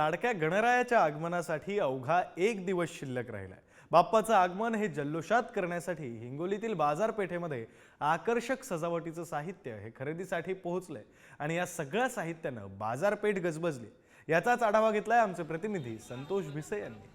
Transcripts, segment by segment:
लाडक्या गणरायाच्या आगमनासाठी अवघा एक दिवस शिल्लक राहिलाय. बाप्पाचं आगमन हे जल्लोषात करण्यासाठी हिंगोलीतील बाजारपेठेमध्ये आकर्षक सजावटीचं साहित्य हे खरेदीसाठी पोहोचलंय आणि या सगळ्या साहित्यानं बाजारपेठ गजबजली. याचाच आढावा घेतलाय आमचे प्रतिनिधी संतोष भिसे यांनी.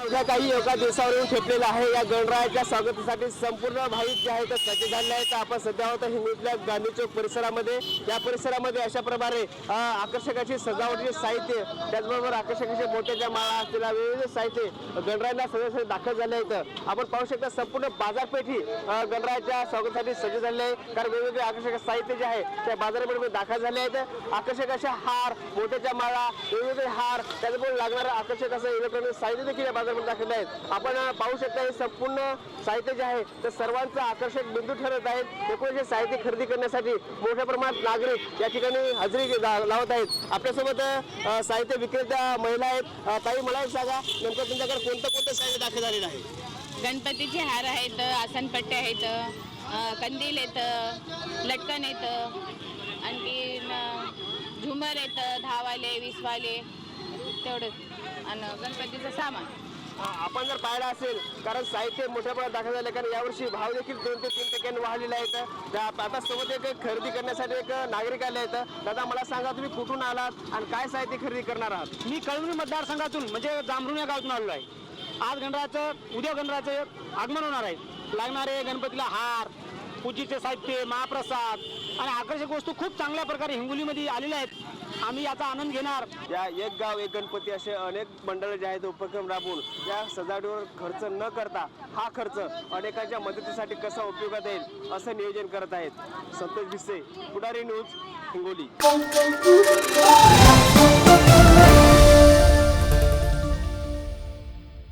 अवघ्या काही एका दिवसावरून ठेपलेला आहे. या गणरायाच्या स्वागतासाठी संपूर्ण भाविक जे आहे ते सज्ज झाले आहेत. आपण सध्या होतो हिंगोलीतल्या गांधी चौक परिसरामध्ये. या परिसरामध्ये अशा प्रकारे आकर्षकाची सजावटीचे साहित्य त्याचबरोबर आकर्षकाचे मोठ्याच्या माळा असतील विविध साहित्य गणरायांना सगळे दाखल झाले आहेत. आपण पाहू शकता संपूर्ण बाजारपेठी अ, गणरायाच्या स्वागतासाठी सज्ज झाले आहे कारण वेगवेगळे आकर्षक साहित्य जे आहे त्या बाजारपेठेमध्ये दाखल झाले आहेत. आकर्षक असे हार मोठ्याच्या माळा वेगवेगळे हार त्याचबरोबर लागणारं आकर्षक असं इलेक्ट्रॉनिक साहित्य देखील या दाखवले आहेत. आपण पाहू शकता हे संपूर्ण साहित्य जे आहे ते सर्वांचं आकर्षक बिंदू ठरत आहेत. एकूण हे साहित्य खरेदी करण्यासाठी मोठ्या प्रमाणात नागरिक या ठिकाणी हजेरी लावत आहेत. आपल्यासोबत साहित्य विक्रेत्या महिला आहेत. ताई मला एक सांगा नंतर तुमच्याकडे कोणतं कोणतं साहित्य दाखल झालेलं आहे? गणपतीचे हार आहेत आसनपट्टे आहेत कंदील आहेत लटकन आहेत आणखी झुमर आहेत दहावाले वीसवाले तेवढंच. आणि गणपतीचं सामान. आपण जर पाहिलं असेल कारण साहित्य मोठ्या प्रमाणात दाखल झाले कारण यावर्षी भाव देखील दोन ते तीन टक्क्यांनी वाढलेला आहेत त्या- आता सोबत एक खरेदी करण्यासाठी एक नागरिक आले आहेत. दादा मला सांगा तुम्ही कुठून आलात आणि काय साहित्य खरेदी करणार आहात? मी कळवणी मतदारसंघातून म्हणजे जांभरून या गावातून आलेलो आहे. आज गणराचं उद्या गणराचं आगमन होणार आहे. लागणारे गणपतीला हार पूजेचे साहित्य महाप्रसाद आणि आकर्षक वस्तू खूप चांगल्या प्रकारे हिंगोलीमध्ये आलेल्या आहेत. आम्ही याचा आनंद घेणार. या एक गाव एक गणपती असे अनेक मंडळ जे आहेत उपक्रम राबवून या सजावटीवर खर्च न करता हा खर्च अनेकांच्या मदतीसाठी कसा उपयोगात येईल असं नियोजन करत आहेत. संतोष भिसे पुढारी न्यूज हिंगोली.